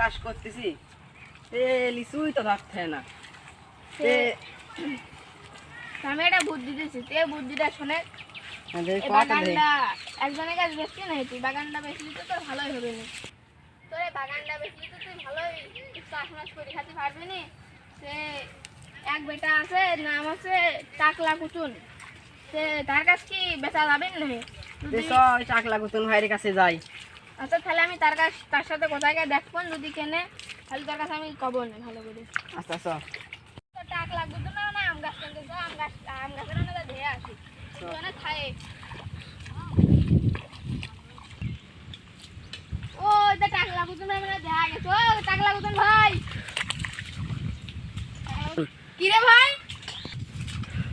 চাষ করতেছি। এ লিচুই তো ধরছে না। আমি একটা বুদ্ধি তে বুদ্ধিটা শুনে? বাগানটা একজনের কাছে বেশি তুই। বাগানটা বেশি তো তোর ভালোই হবে না। তোর বাগানটা বেশি তো তুই ভালোই চাষবাস করে। খাতে পারবি না? সে এক বেটা আছে নাম আছে টাকলা কুচুন সে তার কাছে কি বেচা যাবেন না চাকলা গুতন ভাইয়ের কাছে যাই। আচ্ছা তাহলে আমি তার কাছে তার সাথে কোথায় গিয়ে দেখব? যদি কেনে তাহলে তার কাছে আমি কব না ভালো করে। আচ্ছা তো টাক লাগবে তো না না আম গাছ কিনতে যাও, আম গাছ আম গাছের না ধেয়ে আসি ওখানে খায়। ও এটা টাক লাগুতন ভাই মানে দেখা গেছে। ও টাক লাগুতন ভাই। কি রে ভাই?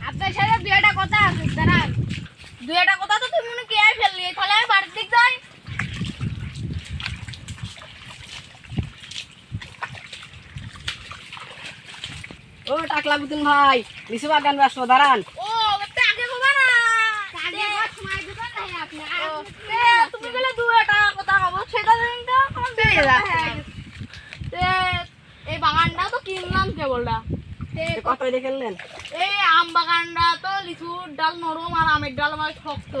আপনার সাথে দুই একটা কথা আছে দাঁড়ান। দুই একটা কথা তো তুমি মনে কে ফেললি তাহলে আমি বাড়ির দিক যাই ও টাকলা গুতন ভাই লিচু বাগান ব্যস্ত দাঁড়ান ও ওটা আগে বলবা না আগে বল সময় দিবেন না আপনি এ তুমি বলে দু টাকা কথা কব সেটা দিন তো আমার দিয়ে তে এই বাগানটা তো কিনলাম কেবলটা কত দিয়ে কিনলেন? এই আম বাগানটা তো লিচুর ডাল নরম আর আমের ডাল আমার শক্ত।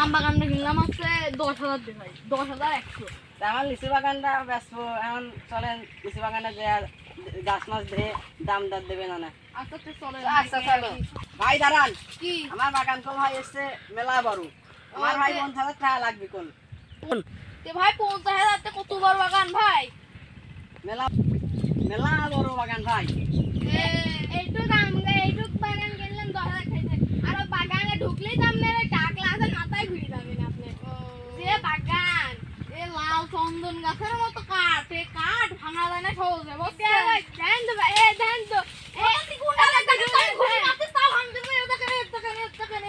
আম বাগানটা কিনলাম হচ্ছে দশ হাজার দিয়ে ভাই দশ হাজার একশো। আমার লিচু বাগানটা ব্যস্ত এখন চলেন লিচু বাগানে যে গাছ মাছ ধরে দাম দর দেবে না না। আচ্ছা চলো। ভাই দাঁড়ান। কি? আমার বাগান তো ভাই এসছে মেলা বড়। আমার ভাই পঞ্চাশ হাজার টাকা লাগবে কোন? ভাই পঞ্চাশ হাজার কত বড় বাগান ভাই? মেলা মেলা বড় বাগান ভাই। এইটুক আমরা এইটুক বাগান কিনলাম দশ হাজার খাইছে আর বাগানে ঢুকলেই তো আপনার টাকলা আছে মাথায় ঘুরে যাবেন আপনি যে বাগান এ লাল চন্দন গাছের মতো কাঠ এ কাঠ ভাঙা যায় না সহজে বুঝছে দেন তো ভাই, এ দেন তো। এ কোনটা লাগে তাই ঘুরে মারতে তাও ভাঙতে পারে এটা কেন এটা কেন এটা কেন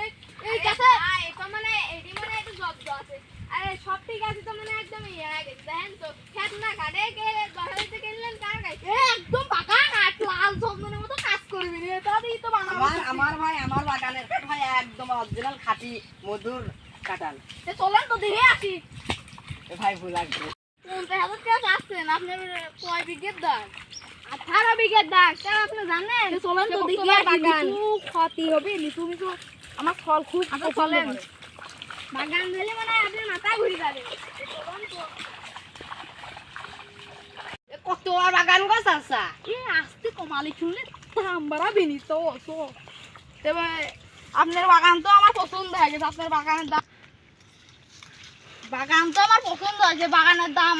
এই গাছে এটা মানে এডি মানে একটু জব্দ আছে। আরে সব ঠিক আছে তো মানে একদম ইয়ে হয়ে গেছে। দেন তো খেত না কাটে কে দশ হাজার কিনলেন কার গাছ একদম পাকা কাঠ লাল চন্দনের মতো কাজ করবি রে তাহলেই তো বানাবো আমার আমার ভাই আমার বাগানের ভাই একদম অরিজিনাল খাঁটি মধুর কাঁঠাল। এ চলেন তো দেখে আসি। ভাই ভুল লাগবে হাজার টাকা চাচ্ছেন আপনার কয় বিঘের দাগ? আঠারো বিঘের দাগ তা আপনি জানেন? চলেন তো দেখি বাগান। ক্ষতি হবে লিচু মিচু আমার ফল খুব চলেন। বাগান ধরে মানে আপনার মাথা ঘুরে যাবে কত বাগান গাছ আছে? এ আসতে কমালি শুনলে দাম বাড়াবি নি তো তবে আপনার বাগান তো আমার পছন্দ হয়ে গেছে আপনার বাগানের দাম বাগান তো আমার পছন্দ হয়েছে বাগানের দাম